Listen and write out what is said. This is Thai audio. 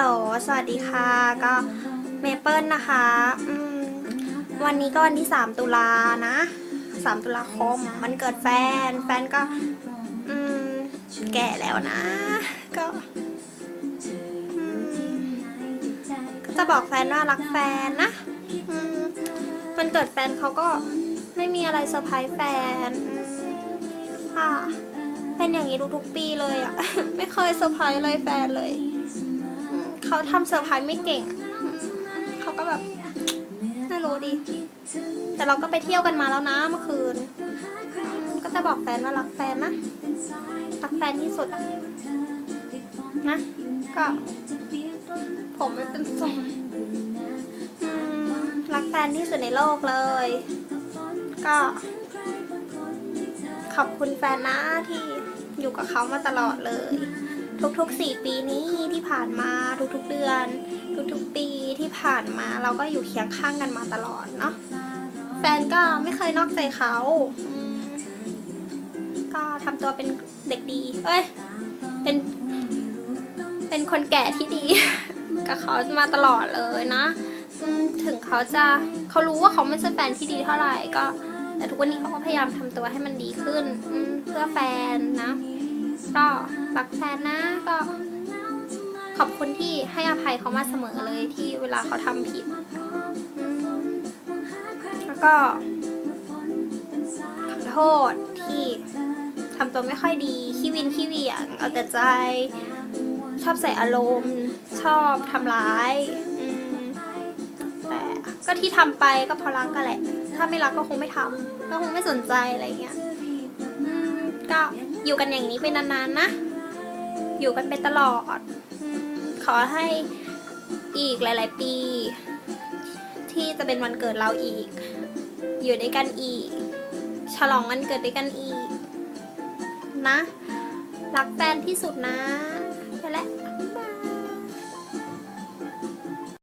ล สวัสดีค่ะ ก็เมเปิลนะคะวันนี้ก็วันที่ 3 ตุลานะ 3 ตุลาคม มันเกิดแฟน แฟนก็แก่แล้วนะ ก็ก็จะบอกแฟนว่ารักแฟนนะมมันเกิดแฟนเขาก็ไม่มีอะไรเซอร์ไพรส์แฟนค่ะเป็นอย่างนี้ทุกๆปีเลยอะไม่เคยเซอร์ไพรส์เลยแฟนเลย เขาทำเซอร์ไพรส์ไม่เก่ง เขาก็แบบไม่รู้ดิแต่เราก็ไปเที่ยวกันมาแล้วนะเมื่อคืน ก็จะบอกแฟนว่ารักแฟนนะ รักแฟนที่สุด นะ ก็ ผมไม่เป็นทรงรักแฟนที่สุดในโลกเลย ก็ ขอบคุณแฟนนะที่อยู่กับเขามาตลอดเลย ทุกๆสี่ปีนี้ที่ผ่านมาทุกๆเดือน ทุกๆปีที่ผ่านมาเราก็อยู่เคียงข้างกันมาตลอดเนาะแฟนก็ไม่เคยนอกใจเขา ก็ทำตัวเป็นเด็กดี เอ้ย เป็น เป็นคนแก่ที่ดี กับเขามาตลอดเลยนะ ถึงเขาจะเขารู้ว่าเขาไม่ใช่แฟนที่ดีเท่าไหร่ก็ แต่ทุกวันนี้เขาก็พยายามทำตัวให้มันดีขึ้น เพื่อแฟนนะ ก็รักแฟนนะก็ ขอบคุณที่ให้อภัยเขามาเสมอเลยที่เวลาเขาทำผิด แล้วก็ขอโทษที่ทำตัวไม่ค่อยดีขี้วินขี้เหวี่ยงเอาแต่ใจชอบใส่อารมณ์ ชอบทำร้ายแต่ก็ที่ทำไปก็เพราะรักกันแหละ ถ้าไม่รักก็คงไม่ทำก็คงไม่สนใจอะไรเงี้ยก็ อยู่กันอย่างนี้ไปนานๆนะ อยู่กันไปตลอด ขอให้อีกหลาย ๆ ปี ที่จะเป็นวันเกิดเราอีก อยู่ด้วยกันอีก ฉลองวันเกิดด้วยกันอีก นะ รักแฟนที่สุดนะ